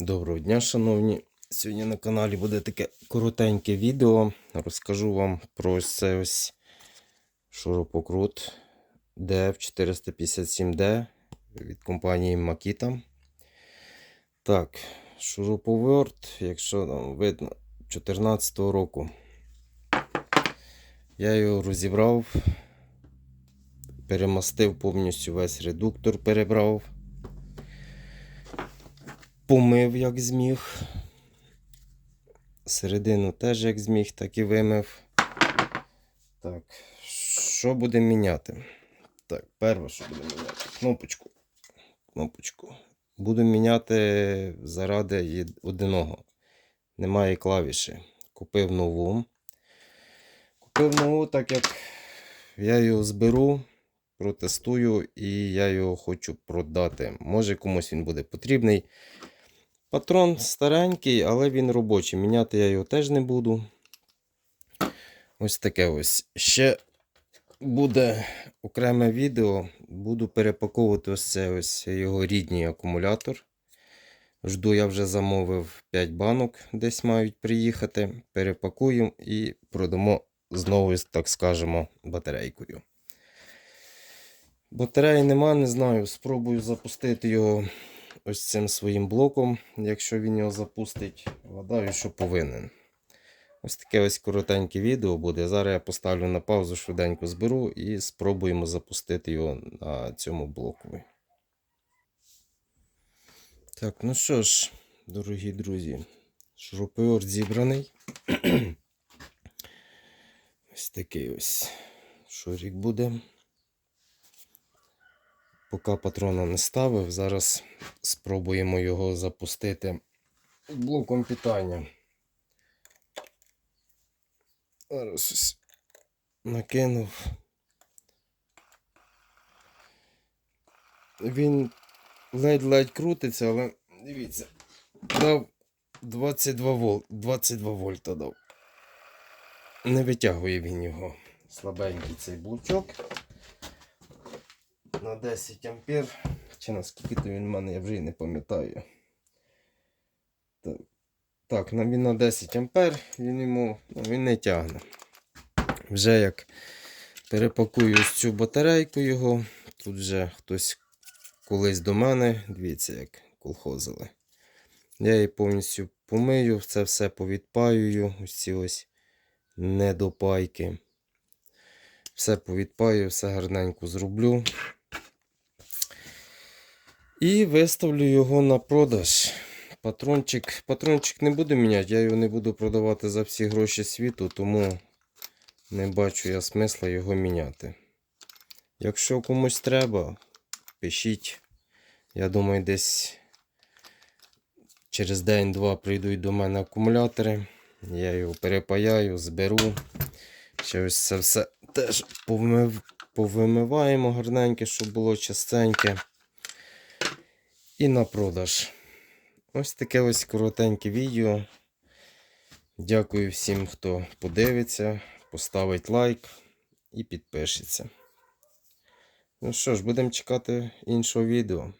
Доброго дня, шановні. Сьогодні на каналі буде таке коротеньке відео. Розкажу вам про ось це ось шуропокрут DF457D від компанії Makita. Так, шуруповерт, якщо там видно, 2014 року. Я його розібрав, перемастив повністю весь редуктор, перебрав помив як зміг. Середину теж як зміг, так і вимив. Так, що будемо міняти? Так, перше, що будемо міняти? Кнопочку. Кнопочку. Буду міняти заради одного. Немає клавіші. Купив нову. Купив нову, так як я його зберу, протестую і я його хочу продати. Може комусь він буде потрібний. Патрон старенький, але він робочий. Міняти я його теж не буду. Ось таке ось. Ще буде окреме відео. Буду перепаковувати ось це ось його рідний акумулятор. Жду, я вже замовив 5 банок, десь мають приїхати. Перепакуємо і продамо знову, так скажемо, батарейкою. Батареї нема, не знаю. Спробую запустити його ось цим своїм блоком, якщо він його запустить. Гадаю, що повинен. Ось таке ось коротеньке відео буде. Зараз я поставлю на паузу, швиденько зберу і спробуємо запустити його на цьому блоку. Так, ну що ж, дорогі друзі, шуруповерт зібраний. ось такий ось шурік буде. Поки патрона не ставив, зараз спробуємо його запустити блоком питання. Зараз ось накинув. Він ледь-ледь крутиться, але дивіться, дав 22 вольт, 22 вольта дав. Не витягує він його. Слабенький цей блочок на 10 ампер. Чи на скільки то він в мене, я вже і не пам'ятаю. Так, він на 10 ампер, він йому ну, він не тягне. Вже як перепакую ось цю батарейку його, тут вже хтось колись до мене, дивіться, як колхозили. Я її повністю помию, це все повідпаюю, ось ці ось недопайки. Все повідпаю, все гарненько зроблю. І виставлю його на продаж. Патрончик, патрончик не буду міняти, я його не буду продавати за всі гроші світу, тому не бачу я смисла його міняти. Якщо комусь треба, пишіть. Я думаю, десь через день-два прийдуть до мене акумулятори. Я його перепаяю, зберу. Ще ось це все теж повимиваємо гарненьке, щоб було чистеньке. І на продаж. Ось таке ось коротеньке відео. Дякую всім, хто подивиться, поставить лайк і підпишеться. Ну що ж, будемо чекати іншого відео.